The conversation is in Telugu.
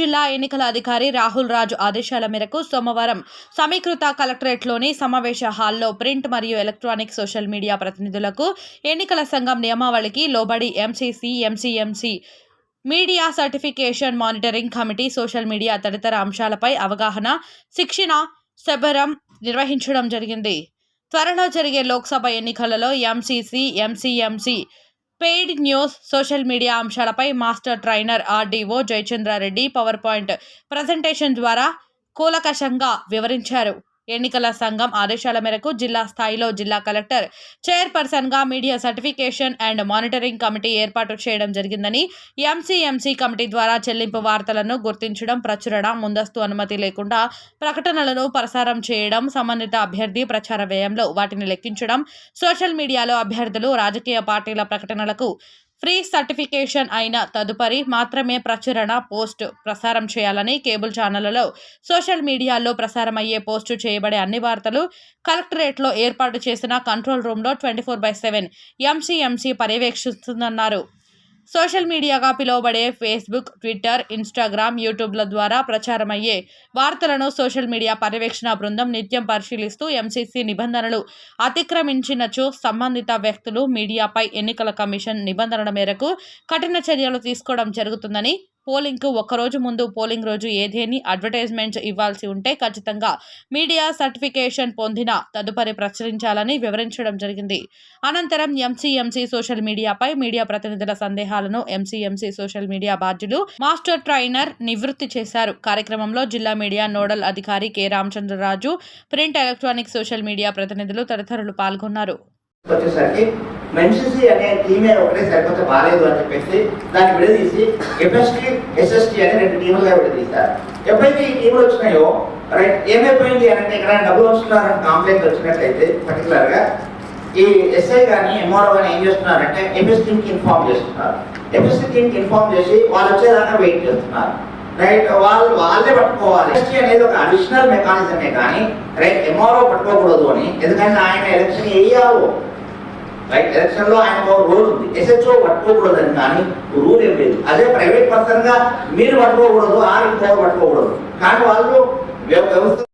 జిల్లా ఎన్నికల అధికారి రాహుల్ రాజు ఆదేశాల మేరకు సోమవారం సమీకృత కలెక్టరేట్లోని సమావేశ హాల్లో ప్రింట్ మరియు ఎలక్ట్రానిక్ సోషల్ మీడియా ప్రతినిధులకు ఎన్నికల సంఘం నియమావళికి లోబడి MCC MCMC media certification monitoring committee social media తదితర అంశాలపై అవగాహన శిక్షణ శబరం నిర్వహించడం జరిగింది. త్వరలో జరిగే లోక్సభ ఎన్నికలలో MCC MCMC paid news social media అంశాలపై master trainer RDO Jayachandra Reddy power point presentation ద్వారా కూలకషంగా వివరించారు. ఎన్నికల సంఘం ఆదేశాల మేరకు జిల్లా స్థాయిలో జిల్లా కలెక్టర్ చైర్పర్సన్గా media certification and monitoring committee ఏర్పాటు చేయడం జరిగిందని ఎంసీఎంసీ కమిటీ ద్వారా చెల్లింపు వార్తలను గుర్తించడం ప్రచురణ ముందస్తు అనుమతి లేకుండా ప్రకటనలను ప్రసారం చేయడం సంబంధిత అభ్యర్థి ప్రచార వ్యయంలో వాటిని లెక్కించడం సోషల్ మీడియాలో అభ్యర్థులు రాజకీయ పార్టీల ప్రకటనలకు ఫ్రీ సర్టిఫికేషన్ అయిన తదుపరి మాత్రమే ప్రచురణ పోస్ట్ ప్రసారం చేయాలని కేబుల్ ఛానళ్ళలో సోషల్ మీడియాలో ప్రసారమయ్యే పోస్టు చేయబడే అన్ని వార్తలు కలెక్టరేట్లో ఏర్పాటు చేసిన కంట్రోల్ రూమ్లో twenty four by seven MCMC పర్యవేక్షిస్తుందన్నారు. Social మీడియాగా పిలువబడే ఫేస్బుక్ ట్విట్టర్ ఇన్స్టాగ్రామ్ యూట్యూబ్ల ద్వారా ప్రచారమయ్యే వార్తలను సోషల్ మీడియా పర్యవేక్షణ బృందం నిత్యం పరిశీలిస్తూ ఎంసీసీ నిబంధనలు అతిక్రమించినచో సంబంధిత వ్యక్తులు మీడియాపై ఎన్నికల కమిషన్ నిబంధనల మేరకు కఠిన చర్యలు తీసుకోవడం జరుగుతుందని పోలింగ్కు ఒక్కరోజు ముందు పోలింగ్ రోజు ఏదేని అడ్వర్టైజ్మెంట్ ఇవ్వాల్సి ఉంటే ఖచ్చితంగా మీడియా సర్టిఫికేషన్ పొందిన తదుపరి ప్రచురించాలని వివరించడం జరిగింది. అనంతరం ఎంసీఎంసీ సోషల్ మీడియాపై మీడియా ప్రతినిధుల సందేహాలను ఎంసీఎంసీ సోషల్ మీడియా బాధ్యులు మాస్టర్ ట్రైనర్ నివృత్తి చేశారు. కార్యక్రమంలో జిల్లా మీడియా నోడల్ అధికారి K. Ramachandraraju print electronic social media ప్రతినిధులు తదితరులు పాల్గొన్నారు. వచ్చేసరికి మెన్షన్సీ అనే టీమే ఒకటే సరిపోతే బాగాలేదు అని చెప్పేసి దాన్ని విడదీసి ఎఫ్ఎస్టీ ఎస్ఎస్టీ అనే రెండు టీములుగా విడదీశారు. ఎప్పుడైతే ఈ టీములు వచ్చినాయో రైట్ ఏమైపోయింది అని అంటే ఇక్కడ డబ్బులు వస్తున్నారని కాంప్లైంట్ వచ్చినట్లయితే పర్టికులర్గా ఈ ఎస్ఐ కానీ ఎంఆర్ఓ కానీ ఏం చేస్తున్నారంటే ఎంఎస్ టీమ్కి ఇన్ఫార్మ్ చేస్తున్నారు. ఎఫ్ఎస్ టీమ్కి ఇన్ఫార్మ్ చేసి వాళ్ళు వచ్చేదాకా వెయిట్ చేస్తున్నారు. రైట్ వాళ్ళు వాళ్ళే పట్టుకోవాలి. ఎస్టీ అనేది ఒక అడిషనల్ మెకానిజమే కానీ రైట్ ఎంఆర్ఓ పట్టుకోకూడదు అని. ఎందుకంటే ఆయన ఎలక్షన్ ఏయాలో రైట్ ఎలక్షన్లో ఆయన ఒక రూల్ ఉంది. ఎస్హెచ్ఓ పట్టుకోకూడదని కానీ రూల్ ఏం లేదు. అదే ప్రైవేట్ పర్సన్గా మీరు పట్టుకోకూడదు ఆ ఇంకో పట్టుకోకూడదు. కానీ వాళ్ళు వ్యవస్థ